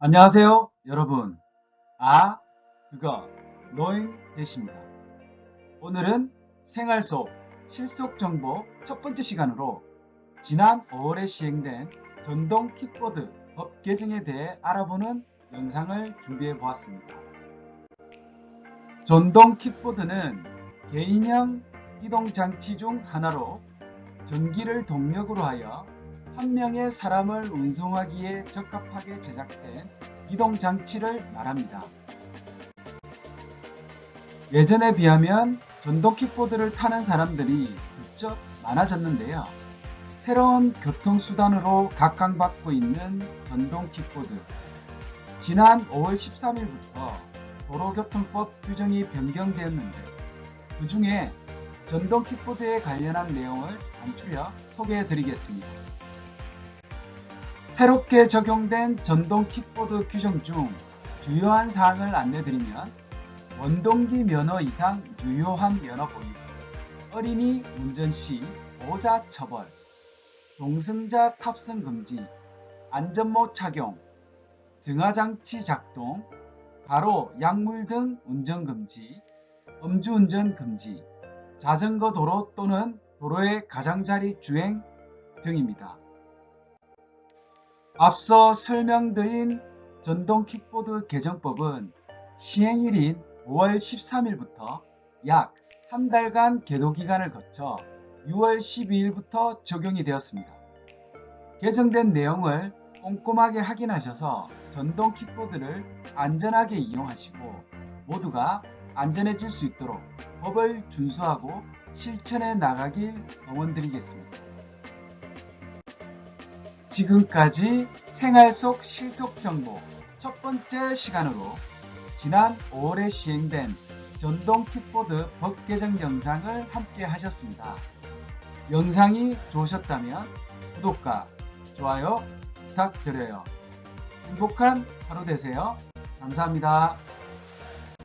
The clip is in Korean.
안녕하세요, 여러분. 아, 그거, 노인 대시입니다. 오늘은 생활 속 실속 정보 첫 번째 시간으로 지난 5월에 시행된 전동 킥보드 법 개정에 대해 알아보는 영상을 준비해 보았습니다. 전동 킥보드는 개인형 이동 장치 중 하나로 전기를 동력으로 하여 한 명의 사람을 운송하기에 적합하게 제작된 이동 장치를 말합니다. 예전에 비하면 전동 킥보드를 타는 사람들이 부쩍 많아졌는데요. 새로운 교통수단으로 각광받고 있는 전동 킥보드. 지난 5월 13일부터 도로교통법 규정이 변경되었는데 그 중에 전동 킥보드에 관련한 내용을 단추려 소개해 드리겠습니다. 새롭게 적용된 전동 킥보드 규정 중 주요한 사항을 안내드리면 원동기 면허 이상 유효한 면허 보유, 어린이 운전 시 보호자 처벌, 동승자 탑승 금지, 안전모 착용, 등하장치 작동, 가로, 약물 등 운전 금지, 음주운전 금지, 자전거 도로 또는 도로의 가장자리 주행 등입니다. 앞서 설명드린 전동 킥보드 개정법은 시행일인 5월 13일부터 약 한 달간 계도 기간을 거쳐 6월 12일부터 적용이 되었습니다. 개정된 내용을 꼼꼼하게 확인하셔서 전동 킥보드를 안전하게 이용하시고 모두가 안전해질 수 있도록 법을 준수하고 실천해 나가길 응원드리겠습니다. 지금까지 생활 속 실속 정보 첫 번째 시간으로 지난 5월에 시행된 전동 킥보드 법 개정 영상을 함께 하셨습니다. 영상이 좋으셨다면 구독과 좋아요 부탁드려요. 행복한 하루 되세요. 감사합니다.